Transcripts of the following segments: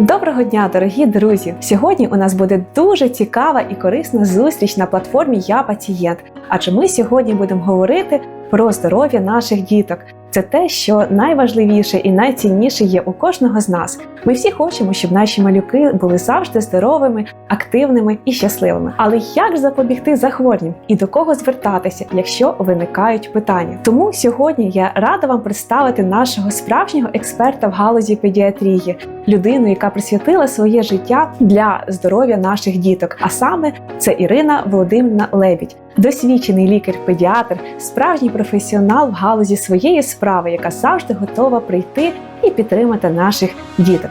Доброго дня, дорогі друзі! Сьогодні у нас буде дуже цікава і корисна зустріч на платформі Я пацієнт. Адже ми сьогодні будемо говорити про здоров'я наших діток. Це те, що найважливіше і найцінніше є у кожного з нас. Ми всі хочемо, щоб наші малюки були завжди здоровими, активними і щасливими. Але як запобігти захворюванням і до кого звертатися, якщо виникають питання? Тому сьогодні я рада вам представити нашого справжнього експерта в галузі педіатрії, людину, яка присвятила своє життя для здоров'я наших діток. А саме це Ірина Володимирівна Лебідь, досвідчений лікар-педіатр, справжній професіонал в галузі своєї справи, яка завжди готова прийти і підтримати наших діток.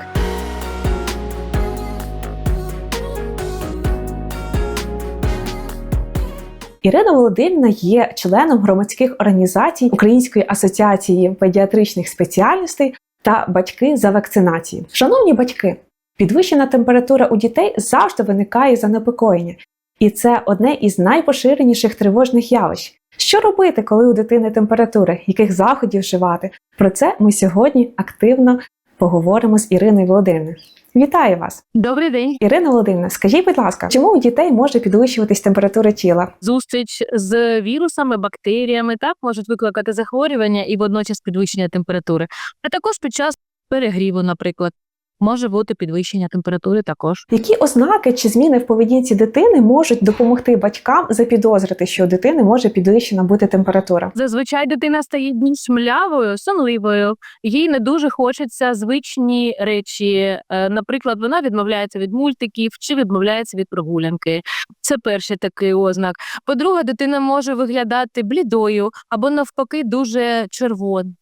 Ірина Володимирівна є членом громадських організацій Української асоціації педіатричних спеціальностей та батьки за вакцинації. Шановні батьки, підвищена температура у дітей завжди виникає занепокоєння, і це одне із найпоширеніших тривожних явищ. Що робити, коли у дитини температура, яких заходів вживати? Про це ми сьогодні активно поговоримо з Іриною Володимирівною. Вітаю вас, Добрий день. Ірина Володимирівна. Скажіть, будь ласка, чому у дітей може підвищуватись температура тіла? Зустріч з вірусами, бактеріями так можуть викликати захворювання і водночас підвищення температури. А також під час перегріву, наприклад, може бути підвищення температури також. Які ознаки чи зміни в поведінці дитини можуть допомогти батькам запідозрити, що у дитини може підвищена бути температура? Зазвичай дитина стає більш млявою, сонливою. Їй не дуже хочеться звичні речі. Е, Наприклад, вона відмовляється від мультиків чи відмовляється від прогулянки. Це перший такий ознак. По-друге, дитина може виглядати блідою або навпаки дуже червоною.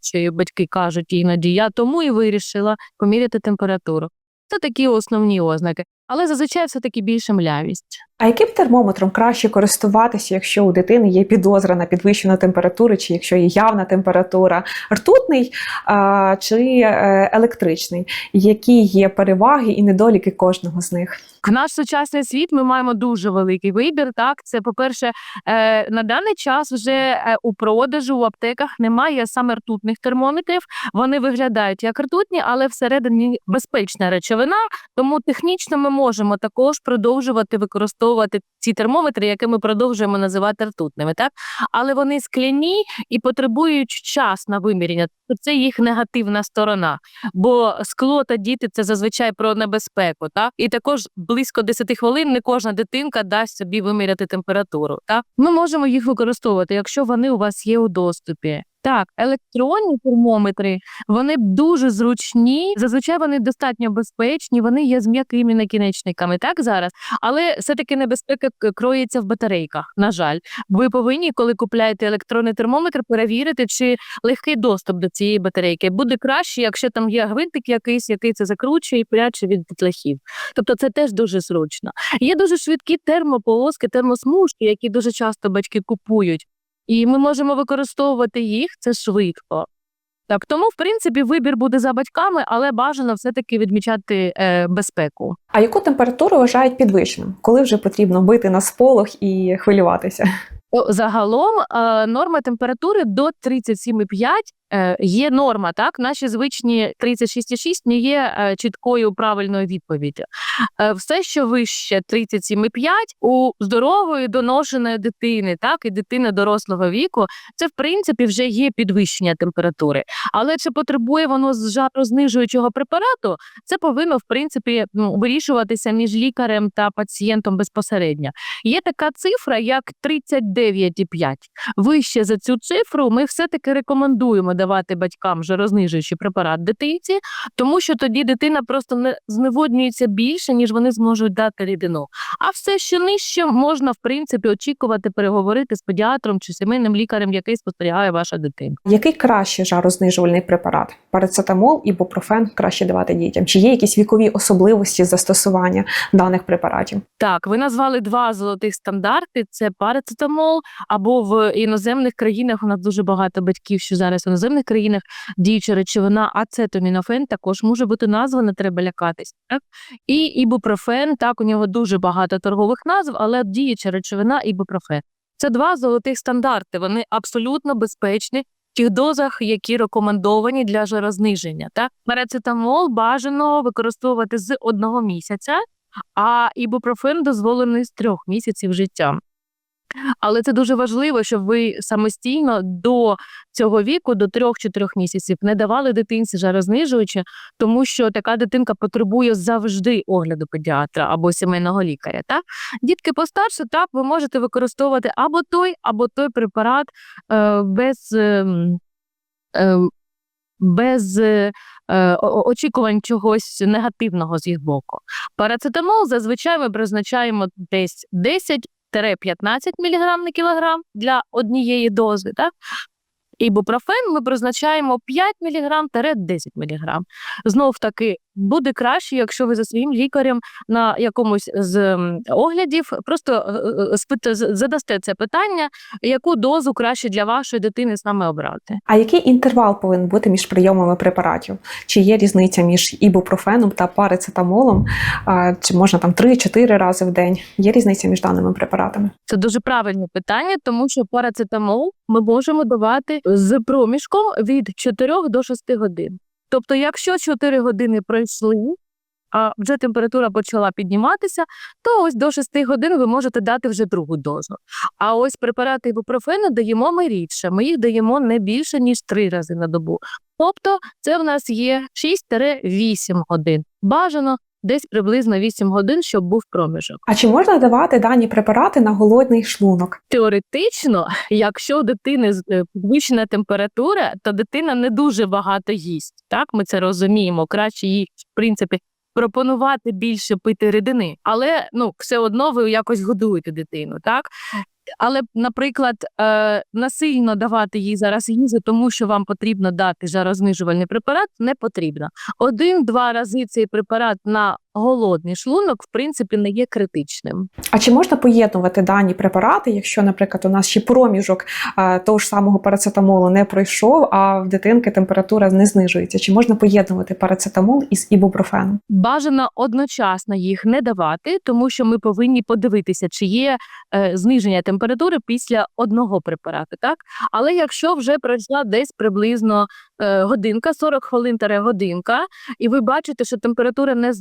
Чи батьки кажуть іноді, я тому і вирішила поміряти температуру. Це такі основні ознаки. Але зазвичай все таки більше млявість. А яким термометром краще користуватися, якщо у дитини є підозра на підвищену температуру, чи якщо є явна температура, ртутний а, чи е, електричний? Які є переваги і недоліки кожного з них? В наш сучасний світ ми маємо дуже великий вибір. Так, це по-перше, е, на даний час вже е, у продажу в аптеках немає саме ртутних термометрів. Вони виглядають як ртутні, але всередині безпечна речовина. Тому технічно ми можемо також продовжувати використовувати ці термометри, які ми продовжуємо називати ртутними. Так, але вони скляні і потребують час на виміряння. Тобто Це їх негативна сторона. Бо скло та діти це зазвичай про небезпеку. Так? І також близько 10 хвилин не кожна дитинка дасть собі виміряти температуру. Так? Ми можемо їх використовувати, якщо вони у вас є у доступі. Так, електронні термометри вони дуже зручні. Зазвичай вони достатньо безпечні. Вони є з м'якими накінечниками. Так зараз, але все таки небезпека кроється в батарейках. На жаль, ви повинні, коли купляєте електронний термометр, перевірити, чи легкий доступ до цієї батарейки. Буде краще, якщо там є гвинтик якийсь, який це закручує і пряче від петлахів. Тобто це теж дуже зручно. Є дуже швидкі термополоски, термосмужки, які дуже часто батьки купують. І ми можемо використовувати їх це швидко. Так, тому, в принципі, вибір буде за батьками, але бажано все-таки відмічати е, безпеку. А яку температуру вважають підвищеним? Коли вже потрібно бити на сполох і хвилюватися? Загалом е, норма температури до 37,5 е, є норма. Так, наші звичні 36,6 не є е, чіткою правильною відповіддю. Е, все, що вище 37,5 у здорової доношеної дитини, так і дитини дорослого віку, це в принципі вже є підвищення температури. Але чи потребує воно з жарознижуючого препарату, це повинно в принципі ну, вирішуватися між лікарем та пацієнтом безпосередньо. Є така цифра, як 39,5. Вище за цю цифру ми все-таки рекомендуємо давати батькам жарознижуючий препарат дитинці, тому що тоді дитина просто не зневоднюється більше, ніж вони зможуть дати рідину. А все, що нижче, можна в принципі очікувати переговорити з педіатром чи сімейним лікарем, який спостерігає ваша дитина. Який краще жарознижувальний препарат? Парацетамол, ібупрофен краще давати дітям? Чи є якісь вікові особливості застосування даних препаратів? Так, ви назвали два золотих стандарти: це парацетамол, або в іноземних країнах у нас дуже багато батьків, що зараз в іноземних країнах діюча речовина ацетамінофен також може бути названа, треба лякатись. Так? І ібупрофен, так, у нього дуже багато торгових назв, але діюча речовина ібупрофен. Це два золотих стандарти. Вони абсолютно безпечні в тих дозах, які рекомендовані для жарозниження. Так, парацетамол бажано використовувати з одного місяця, а ібупрофен дозволений з трьох місяців життя. Але це дуже важливо, щоб ви самостійно до цього віку, до 3-4 місяців, не давали дитинці жарознижуючи, тому що така дитинка потребує завжди огляду педіатра або сімейного лікаря. Так? Дітки постарше, так, ви можете використовувати або той, або той препарат е, без. ем, е, без е, е, очікувань чогось негативного з їх боку. Парацетамол зазвичай ми призначаємо десь 10-15 мг на кілограм для однієї дози. Так? Ібупрофен ми призначаємо 5 мг 10 мг. Знов таки буде краще, якщо ви за своїм лікарем на якомусь з оглядів просто е, е, задасте це питання, яку дозу краще для вашої дитини саме обрати. А який інтервал повинен бути між прийомами препаратів? Чи є різниця між ібупрофеном та парацетамолом? Чи можна там 3-4 рази в день? Є різниця між даними препаратами? Це дуже правильне питання, тому що парацетамол ми можемо давати з проміжком від 4 до 6 годин. Тобто, якщо 4 години пройшли, а вже температура почала підніматися, то ось до 6 годин ви можете дати вже другу дозу. А ось препарати ібупрофену даємо ми рідше. Ми їх даємо не більше ніж 3 рази на добу. Тобто, це в нас є 6-8 годин. Бажано десь приблизно 8 годин, щоб був проміжок. А чи можна давати дані препарати на голодний шлунок? Теоретично, якщо у дитини е, підвищена температура, то дитина не дуже багато їсть. Так, ми це розуміємо. Краще їй, в принципі, пропонувати більше пити рідини, але ну все одно ви якось годуєте дитину, так. Але, наприклад, е, насильно давати їй зараз їжу, тому що вам потрібно дати жарознижувальний препарат, не потрібно. Один-два рази цей препарат на голодний шлунок, в принципі, не є критичним. А чи можна поєднувати дані препарати, якщо, наприклад, у нас ще проміжок а, того ж самого парацетамолу не пройшов, а в дитинки температура не знижується? Чи можна поєднувати парацетамол із ібупрофеном? Бажано одночасно їх не давати, тому що ми повинні подивитися, чи є е, зниження температури після одного препарату. Так, але якщо вже пройшла десь приблизно е, годинка, 40 хвилин таре годинка, і ви бачите, що температура не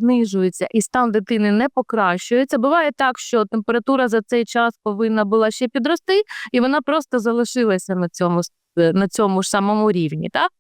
знижується і стан дитини не покращується. Буває так, що температура за цей час повинна була ще підрости, і вона просто залишилася на цьому е, на цьому ж самому рівні. Так?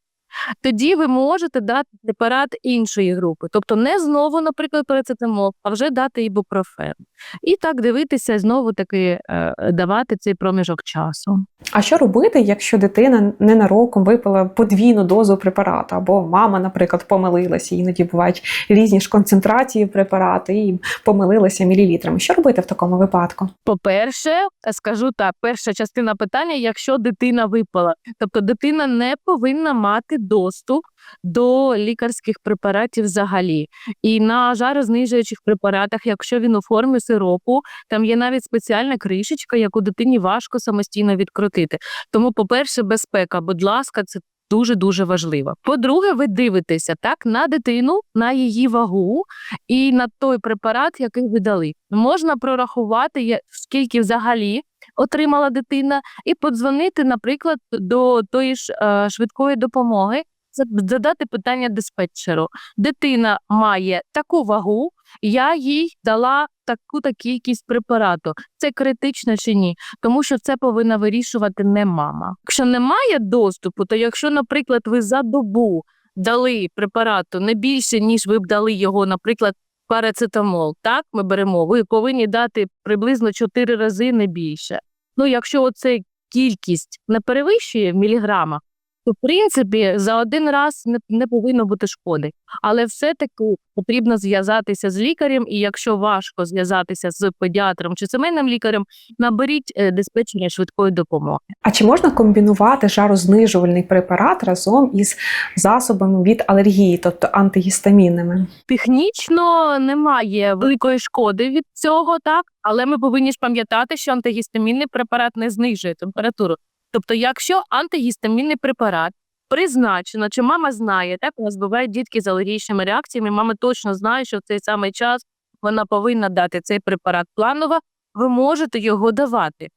Тоді ви можете дати препарат іншої групи. Тобто не знову, наприклад, парацетамол, а вже дати ібупрофен. І так дивитися, знову таки е, давати цей проміжок часу. А що робити, якщо дитина ненароком випила подвійну дозу препарату, або мама, наприклад, помилилася, іноді бувають різні ж концентрації препарату і помилилася мілілітрами. Що робити в такому випадку? По-перше, скажу так, перша частина питання, якщо дитина випала, тобто дитина не повинна мати доступ до лікарських препаратів взагалі. І на жарознижуючих препаратах, якщо він у формі сиропу, там є навіть спеціальна кришечка, яку дитині важко самостійно відкрутити. Тому, по-перше, безпека, будь ласка, це. Дуже дуже важливо. По-друге, ви дивитеся так на дитину, на її вагу і на той препарат, який ви дали. Можна прорахувати, скільки взагалі отримала дитина, і подзвонити, наприклад, до тої ж е, швидкої допомоги, задати питання диспетчеру. Дитина має таку вагу, я їй дала таку та кількість препарату. Це критично чи ні? Тому що це повинна вирішувати не мама. Якщо немає доступу, то якщо, наприклад, ви за добу дали препарату не більше, ніж ви б дали його, наприклад, парацетамол, так ми беремо, ви повинні дати приблизно 4 рази не більше. Ну, якщо оце кількість не перевищує в міліграмах, то в принципі за один раз не, не повинно бути шкоди. Але все-таки потрібно зв'язатися з лікарем, і якщо важко зв'язатися з педіатром чи сімейним лікарем, наберіть е, диспетчення швидкої допомоги. А чи можна комбінувати жарознижувальний препарат разом із засобами від алергії, тобто антигістамінними? Технічно немає великої шкоди від цього, так але ми повинні ж пам'ятати, що антигістамінний препарат не знижує температуру. Тобто, якщо антигістамінний препарат призначено, чи мама знає, так у нас бувають дітки з алергічними реакціями. Мама точно знає, що в цей самий час вона повинна дати цей препарат планово. Ви можете його давати.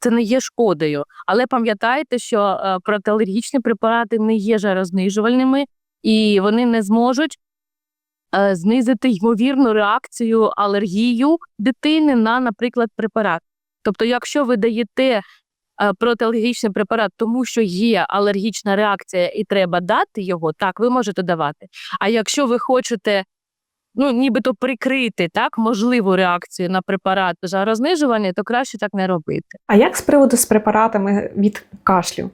це не є шкодою. Але пам'ятайте, що е, протиалергічні препарати не є жарознижувальними, і вони не зможуть е, знизити ймовірну реакцію алергію дитини на, наприклад, препарат. Тобто, якщо ви даєте протиалергічний препарат, тому що є алергічна реакція і треба дати його, так, ви можете давати. А якщо ви хочете ну, нібито прикрити так, можливу реакцію на препарат жарознижування, то краще так не робити. А як з приводу з препаратами від кашлю,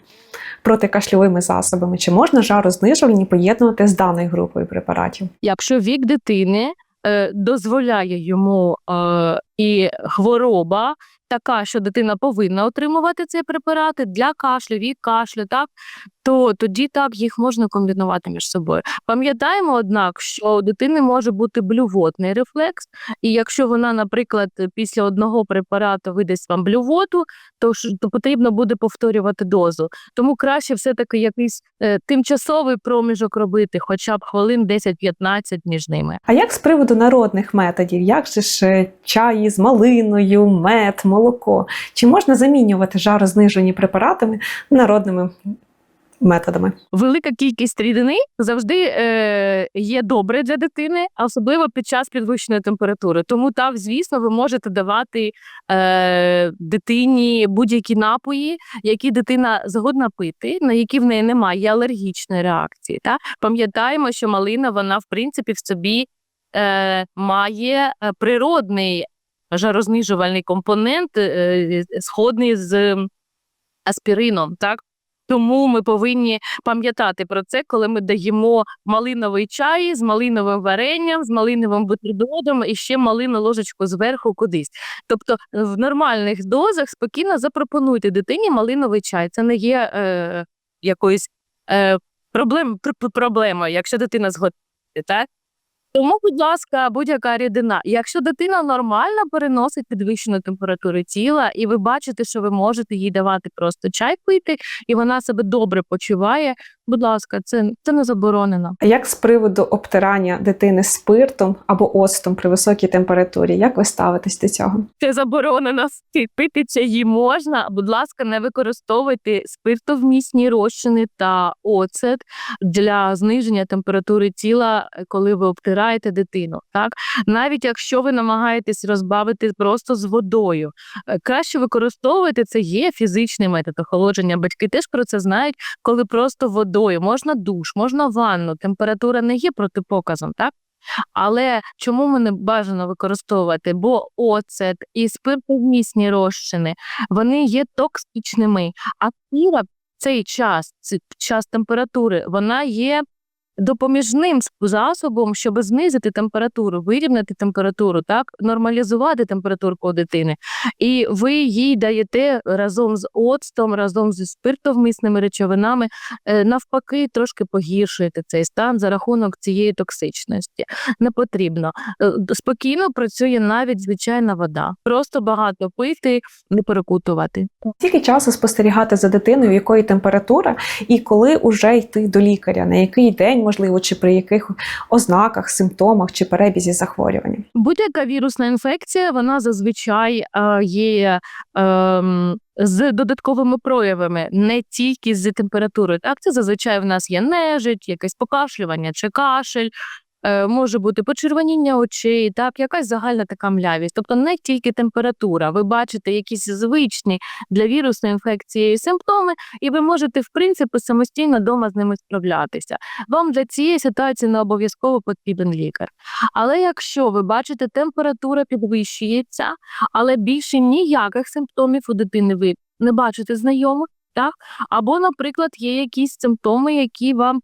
протикашльовими засобами? Чи можна жарознижувальні поєднувати з даною групою препаратів? Якщо вік дитини е, дозволяє йому е, і хвороба така, що дитина повинна отримувати ці препарати для кашлю, від кашлю, так то тоді так їх можна комбінувати між собою. Пам'ятаємо, однак, що у дитини може бути блювотний рефлекс, і якщо вона, наприклад, після одного препарату видасть вам блювоту, то, то потрібно буде повторювати дозу. Тому краще все-таки якийсь е, тимчасовий проміжок робити, хоча б хвилин 10-15 між ними. А як з приводу народних методів? Як же ж е, чаї з малиною, мед, молоко? Чи можна замінювати жарознижені препаратами народними методами? Велика кількість рідини завжди е, є добре для дитини, особливо під час підвищеної температури. Тому так, звісно, ви можете давати е, дитині будь-які напої, які дитина згодна пити, на які в неї немає алергічної реакції. Та? Пам'ятаємо, що малина вона в принципі в собі е, має е, природний жарознижувальний компонент, е, сходний з аспірином. Так? Тому ми повинні пам'ятати про це, коли ми даємо малиновий чай з малиновим варенням, з малиновим бутербродом і ще малину ложечку зверху кудись. Тобто в нормальних дозах спокійно запропонуйте дитині малиновий чай. Це не є е, якоюсь е, проблем, пр- проблемою, якщо дитина згодна. Так? Тому, будь ласка, будь-яка рідина. Якщо дитина нормально переносить підвищену температуру тіла, і ви бачите, що ви можете їй давати просто чай пити, і вона себе добре почуває, будь ласка, це, це не заборонено. А як з приводу обтирання дитини спиртом або оцтом при високій температурі? Як ви ставитесь до цього? Це заборонено пити чаї можна. Будь ласка, не використовуйте спиртовмісні розчини та оцет для зниження температури тіла, коли ви обтираєте дитину. Так навіть якщо ви намагаєтесь розбавити просто з водою, е, краще використовувати це є фізичний метод охолодження. Батьки теж про це знають, коли просто водою можна душ, можна ванну. Температура не є протипоказом, так. Але чому ми не бажано використовувати? Бо оцет і спиртовмісні розчини вони є токсичними. А сіра в цей час, час температури, вона є допоміжним засобом, щоб знизити температуру, вирівняти температуру, так нормалізувати температурку у дитини. І ви їй даєте разом з оцтом, разом зі спиртовмісними речовинами, е, навпаки, трошки погіршуєте цей стан за рахунок цієї токсичності. Не потрібно. Е, Спокійно працює навіть звичайна вода. Просто багато пити, не перекутувати. Скільки часу спостерігати за дитиною, якої температура, і коли уже йти до лікаря? На який день, можливо, чи при яких ознаках, симптомах чи перебізі захворювання? Будь-яка вірусна інфекція, вона зазвичай е, є ем, з додатковими проявами, не тільки з температурою. Так, це зазвичай в нас є нежить, якесь покашлювання чи кашель. Е, Може бути почервоніння очей, так, якась загальна така млявість. Тобто не тільки температура. Ви бачите якісь звичні для вірусної інфекції симптоми, і ви можете, в принципі, самостійно вдома з ними справлятися. Вам для цієї ситуації не обов'язково потрібен лікар. Але якщо ви бачите, температура підвищується, але більше ніяких симптомів у дитини ви не бачите знайомих, так? Або, наприклад, є якісь симптоми, які вам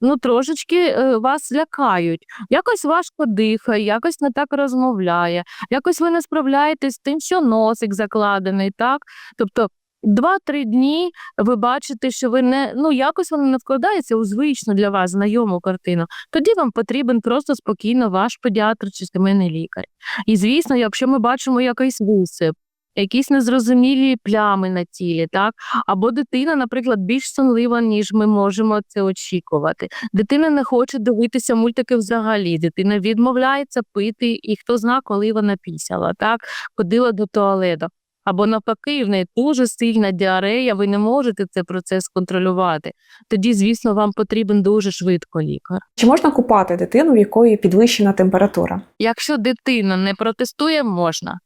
ну, трошечки е, вас лякають. Якось важко дихає, якось не так розмовляє, якось ви не справляєтесь з тим, що носик закладений, так? Тобто. Два-три дні ви бачите, що ви не ну якось воно не вкладається у звичну для вас знайому картину. Тоді вам потрібен просто спокійно ваш педіатр чи сімейний лікар. І звісно, якщо ми бачимо якийсь висип, якісь незрозумілі плями на тілі, так або дитина, наприклад, більш сонлива, ніж ми можемо це очікувати. Дитина не хоче дивитися мультики взагалі. Дитина відмовляється пити, і хто зна, коли вона пісяла, так ходила до туалету. або навпаки, в неї дуже сильна діарея, ви не можете цей процес контролювати. Тоді, звісно, вам потрібен дуже швидко лікар. Чи можна купати дитину, в якої підвищена температура? Якщо дитина не протестує, можна.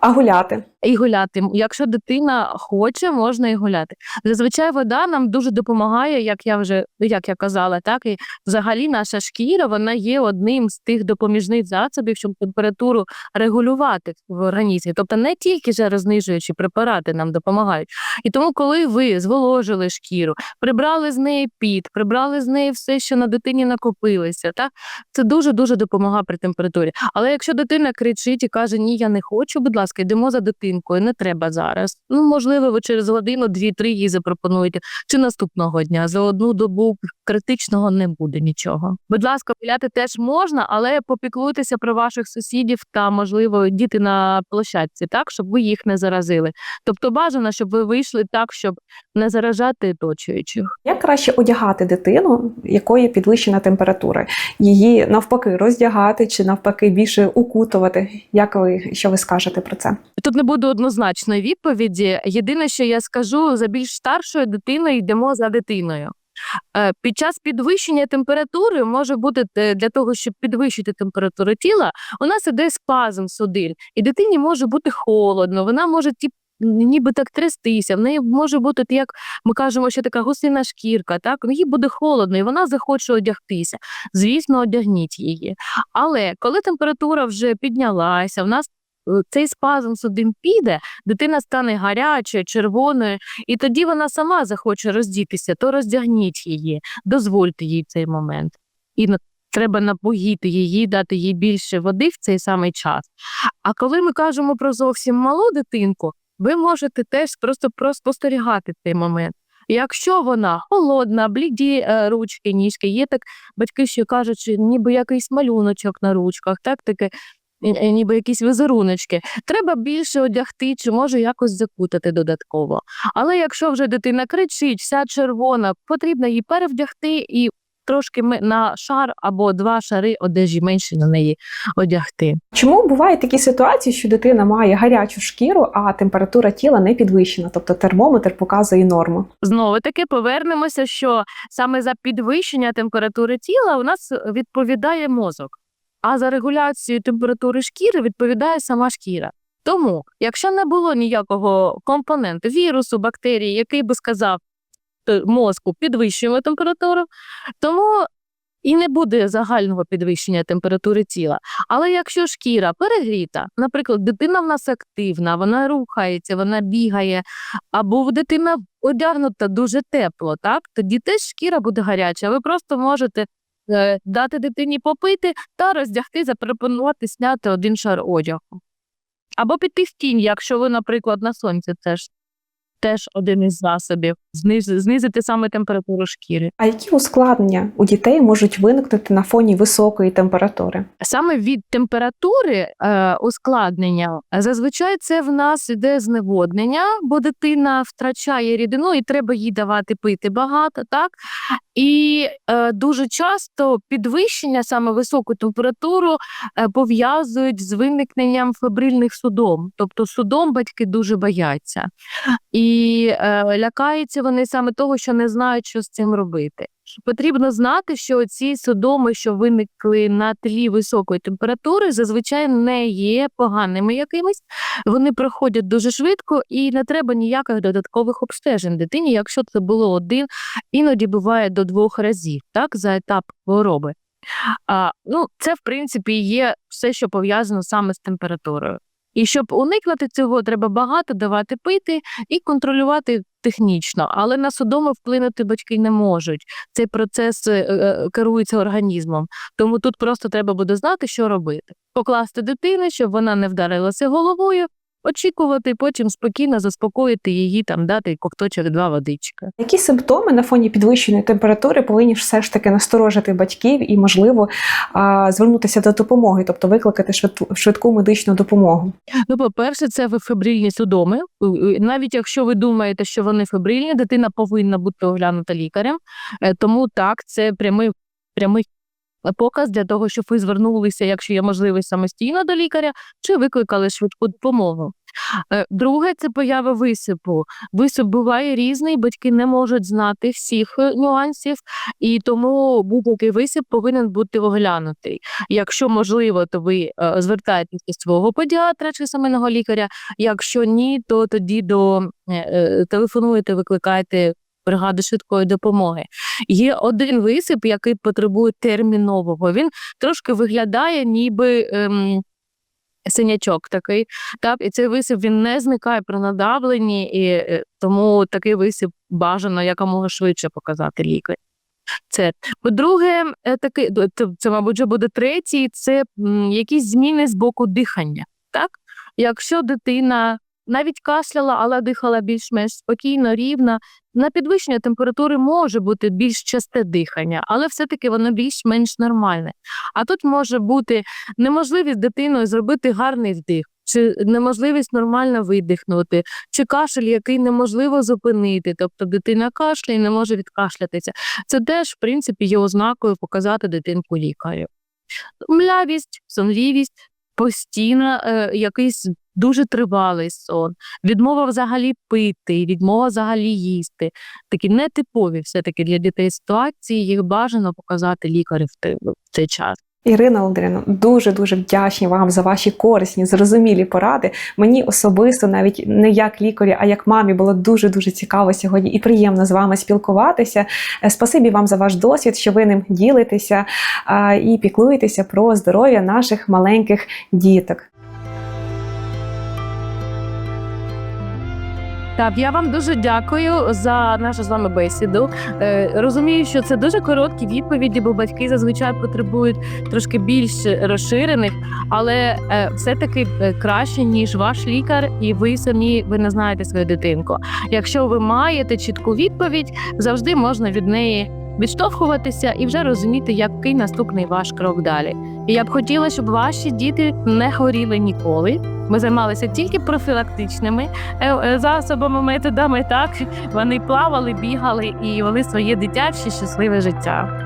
А гуляти? І гуляти. Якщо дитина хоче, можна і гуляти. Зазвичай вода нам дуже допомагає, як я вже як я казала, так і взагалі наша шкіра вона є одним з тих допоміжних засобів, щоб температуру регулювати в організмі. Тобто не тільки жарознижуючі препарати нам допомагають. І тому, коли ви зволожили шкіру, прибрали з неї піт, прибрали з неї все, що на дитині накопилося, так це дуже дуже допомагає при температурі. Але якщо дитина кричить і каже, ні, я не хочу, будь ласка, йдемо за дитинкою, не треба зараз. Ну, можливо, ви через годину, дві-три їй запропонуєте, чи наступного дня за одну добу критичного не буде нічого. Будь ласка, гуляти теж можна, але попіклуйтеся про ваших сусідів та, можливо, діти на площадці, так, щоб ви їх не заразили. Тобто бажано, щоб ви вийшли так, щоб не заражати оточуючих. Як краще одягати дитину, якої підвищена температура? Її навпаки роздягати чи навпаки більше укутувати? Як ви що ви скажете про це? Тут не буде однозначної відповіді. Єдине, що я скажу, за більш старшою дитиною йдемо за дитиною. Е, Під час підвищення температури може бути е, для того, щоб підвищити температуру тіла, у нас іде спазм судин, і дитині може бути холодно, вона може ті. Ніби так трястися, в неї може бути, як ми кажемо, що така гусина шкірка, так ну, їй буде холодно, і вона захоче одягтися. Звісно, одягніть її. Але коли температура вже піднялася, в нас е, цей спазм судин піде, дитина стане гарячою, червоною, і тоді вона сама захоче роздітися, то роздягніть її, дозвольте їй цей момент. І треба напоїти її, дати їй більше води в цей самий час. А коли ми кажемо про зовсім малу дитинку, ви можете теж просто спостерігати цей момент. Якщо вона холодна, бліді е, ручки, ніжки, є так батьки, що кажуть, що ніби якийсь малюночок на ручках, так таке, ніби якісь візеруночки. Треба більше одягти, чи може якось закутати додатково. Але якщо вже дитина кричить, вся червона, потрібно її перевдягти і трошки на шар або два шари одежі менше на неї одягти. Чому бувають такі ситуації, що дитина має гарячу шкіру, а температура тіла не підвищена, тобто термометр показує норму? Знову таки повернемося, що саме за підвищення температури тіла у нас відповідає мозок, а за регуляцію температури шкіри відповідає сама шкіра. Тому, якщо не було ніякого компоненту, вірусу, бактерії, який би сказав мозку підвищуємо температуру, тому і не буде загального підвищення температури тіла. Але якщо шкіра перегріта, наприклад, дитина в нас активна, вона рухається, вона бігає, або дитина одягнута дуже тепло, так тоді теж шкіра буде гаряча. Ви просто можете е, дати дитині попити та роздягти, запропонувати зняти один шар одягу. Або піти в тінь, якщо ви, наприклад, на сонці теж, теж один із засобів, знизити саме температуру шкіри. А які ускладнення у дітей можуть виникнути на фоні високої температури? Саме від температури е, ускладнення зазвичай це в нас іде зневоднення, бо дитина втрачає рідину і треба їй давати пити багато, так і е, дуже часто підвищення саме високу температуру е, пов'язують з виникненням фебрильних судом. Тобто судом батьки дуже бояться, і е, лякаються вони саме того, що не знають, що з цим робити. Потрібно знати, що ці судоми, що виникли на тлі високої температури, зазвичай не є поганими якимись. Вони проходять дуже швидко і не треба ніяких додаткових обстежень дитині, якщо це було один, іноді буває до двох разів, так, за етап хвороби. А, ну, це, в принципі, є все, що пов'язано саме з температурою. І щоб уникнути цього, треба багато давати пити і контролювати технічно, але на судоми вплинути батьки не можуть. Цей процес е, е, керується організмом. Тому тут просто треба буде знати, що робити. Покласти дитину, щоб вона не вдарилася головою, очікувати, потім спокійно заспокоїти її, там дати кокточок два водички. Які симптоми на фоні підвищеної температури повинні все ж таки насторожити батьків і, можливо, звернутися до допомоги, тобто викликати швидку, медичну допомогу? Ну, по-перше, це ви фебрильні судоми. У- у- Навіть якщо ви думаєте, що вони фебрильні, дитина повинна бути оглянута лікарем. Е, Тому так, це прямий, прямий показ для того, щоб ви звернулися, якщо є можливість самостійно до лікаря, чи викликали швидку допомогу. Е, Друге це поява висипу. Висип буває різний, батьки не можуть знати всіх е, нюансів, і тому будь-який висип повинен бути оглянутий. Якщо можливо, то ви е, звертаєтесь до свого педіатра чи сімейного лікаря. Якщо ні, то тоді до е, е, телефонуєте, викликайте бригаду швидкої допомоги. Є один висип, який потребує термінового. Він трошки виглядає, ніби. Ем, Синячок такий, так, і цей висип він не зникає при надавленні, і е, тому такий висип бажано якомога швидше показати лікарю. Це по-друге, е, такий це, мабуть, вже буде третій, це якісь зміни з боку дихання. Так, якщо дитина навіть кашляла, але дихала більш-менш спокійно, рівно, на підвищення температури може бути більш часте дихання, але все-таки воно більш-менш нормальне. А тут може бути неможливість дитиною зробити гарний вдих, чи неможливість нормально видихнути, чи кашель, який неможливо зупинити, тобто дитина кашляє і не може відкашлятися. Це теж, в принципі, є ознакою показати дитинку лікарю. Млявість, сонливість, постійно е, якийсь дуже тривалий сон, відмова взагалі пити, відмова взагалі їсти. Такі нетипові все-таки для дітей ситуації, їх бажано показати лікарю в цей час. Ірина Володимирівна, дуже дуже вдячні вам за ваші корисні, зрозумілі поради. Мені особисто, навіть не як лікарі, а як мамі, було дуже дуже цікаво сьогодні і приємно з вами спілкуватися. Е, Спасибі вам за ваш досвід, що ви ним ділитеся і піклуєтеся про здоров'я наших маленьких діток. Так, я вам дуже дякую за нашу з вами бесіду. Е, розумію, що це дуже короткі відповіді, бо батьки зазвичай потребують трошки більш розширених, але е, все-таки е, краще, ніж ваш лікар, і ви самі ви не знаєте свою дитинку. Якщо ви маєте чітку відповідь, завжди можна від неї відштовхуватися і вже розуміти, який наступний ваш крок далі. І я б хотіла, щоб ваші діти не хворіли ніколи. Ми займалися тільки профілактичними е, е, засобами, методами. Так вони плавали, бігали і вели своє дитяче щасливе життя.